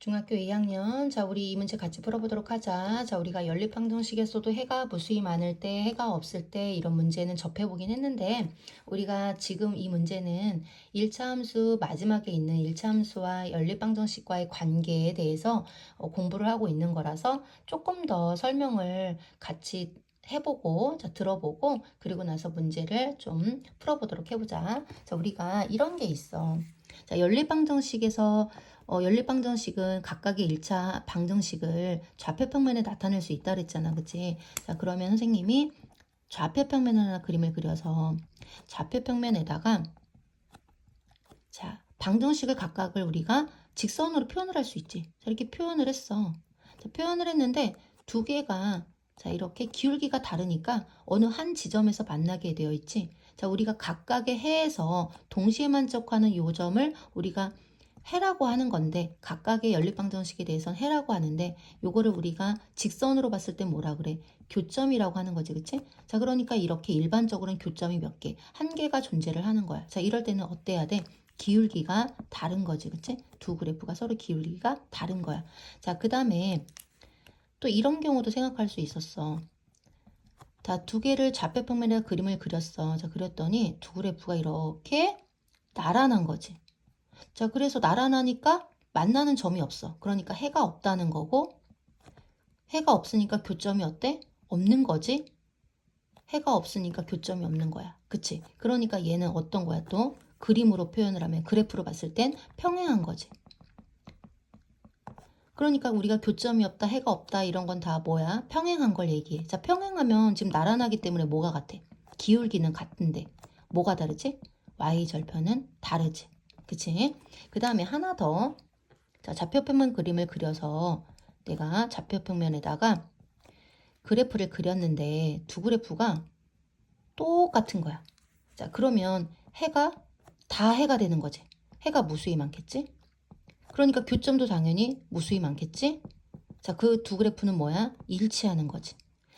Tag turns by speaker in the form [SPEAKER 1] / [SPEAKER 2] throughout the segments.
[SPEAKER 1] 중학교 2학년. 자, 우리 이 문제 같이 풀어보도록 하자. 자, 우리가 연립방정식에서도 해가 무수히 많을 때, 해가 없을 때 이런 문제는 접해보긴 했는데, 우리가 지금 이 문제는 1차 함수 마지막에 있는 1차 함수와 연립방정식과의 관계에 대해서 어, 공부를 하고 있는 거라서 조금 더 설명을 같이 해보고, 자, 들어보고, 그리고 나서 문제를 좀 풀어보도록 해보자. 자, 우리가 이런 게 있어. 자, 연립방정식에서 어, 연립방정식은 각각의 1차 방정식을 좌표평면에 나타낼 수 있다 그랬잖아. 그치? 자, 그러면 선생님이 좌표평면 하나 그림을 그려서 좌표평면에다가 자, 방정식을 각각을 우리가 직선으로 표현을 할 수 있지. 자, 이렇게 표현을 했어. 자, 표현을 했는데 두 개가 자, 이렇게 기울기가 다르니까 어느 한 지점에서 만나게 되어 있지. 자, 우리가 각각의 해에서 동시에 만족하는 요점을 우리가 해라고 하는 건데 각각의 연립방정식에 대해서는 해라고 하는데 요거를 우리가 직선으로 봤을 때 뭐라 그래? 교점이라고 하는 거지, 그치? 자, 그러니까 이렇게 일반적으로는 교점이 몇 개, 한 개가 존재를 하는 거야. 자, 이럴 때는 어때야 돼? 기울기가 다른 거지, 그치? 두 그래프가 서로 기울기가 다른 거야. 자, 그 다음에 또 이런 경우도 생각할 수 있었어. 자, 두 개를 좌표평면에 그림을 그렸어. 자, 그렸더니 두 그래프가 이렇게 나란한 거지. 자, 그래서 나란하니까 만나는 점이 없어. 그러니까 해가 없다는 거고, 해가 없으니까 교점이 어때? 없는 거지? 해가 없으니까 교점이 없는 거야. 그치? 그러니까 얘는 어떤 거야 또? 그림으로 표현을 하면 그래프로 봤을 땐 평행한 거지. 그러니까 우리가 교점이 없다, 해가 없다 이런 건 다 뭐야? 평행한 걸 얘기해. 자, 평행하면 지금 나란하기 때문에 뭐가 같아? 기울기는 같은데 뭐가 다르지? y 절편은 다르지. 그치? 그 다음에 하나 더. 자, 좌표평면 그림을 그려서 내가 좌표평면에다가 그래프를 그렸는데 두 그래프가 똑같은 거야. 자, 그러면 해가 다 해가 되는 거지. 해가 무수히 많겠지? 그러니까 교점도 당연히 무수히 많겠지? 자, 그 두 그래프는 뭐야? 일치하는 거지.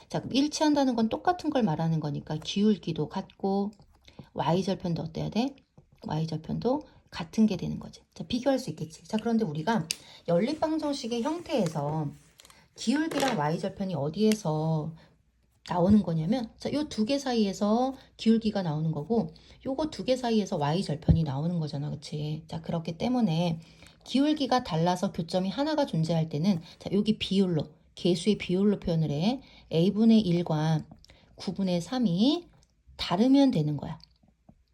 [SPEAKER 1] 자, 일치한다는 건 똑같은 걸 말하는 거니까 기울기도 같고 y절편도 어때야 돼? y절편도 같은 게 되는 거지. 자, 비교할 수 있겠지. 자, 그런데 우리가 연립방정식의 형태에서 기울기랑 y절편이 어디에서 나오는 거냐면 자, 요 두 개 사이에서 기울기가 나오는 거고 요거 두 개 사이에서 y절편이 나오는 거잖아. 그치? 자, 그렇기 때문에 기울기가 달라서 교점이 하나가 존재할 때는 자, 여기 비율로 개수의 비율로 표현을 해. a분의 1과 9분의 3이 다르면 되는 거야.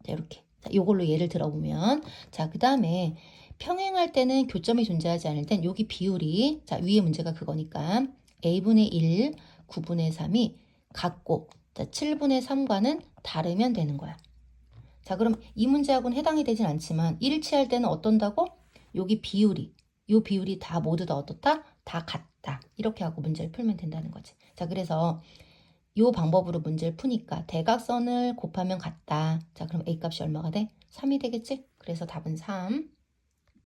[SPEAKER 1] 자, 이렇게. 자, 요걸로 예를 들어보면 자, 그 다음에 평행할 때는 교점이 존재하지 않을 땐 여기 비율이 자, 위에 문제가 그거니까 a분의 1, 9분의 3이 같고 자, 7분의 3과는 다르면 되는 거야. 자, 그럼 이 문제하고는 해당이 되진 않지만 일치할 때는 어떤다고? 여기 비율이 요 비율이 다 모두 다 어떻다? 다 같다. 이렇게 하고 문제를 풀면 된다는 거지. 자, 그래서 요 방법으로 문제를 푸니까 대각선을 곱하면 같다. 자, 그럼 a 값이 얼마가 돼? 3이 되겠지? 그래서 답은 3.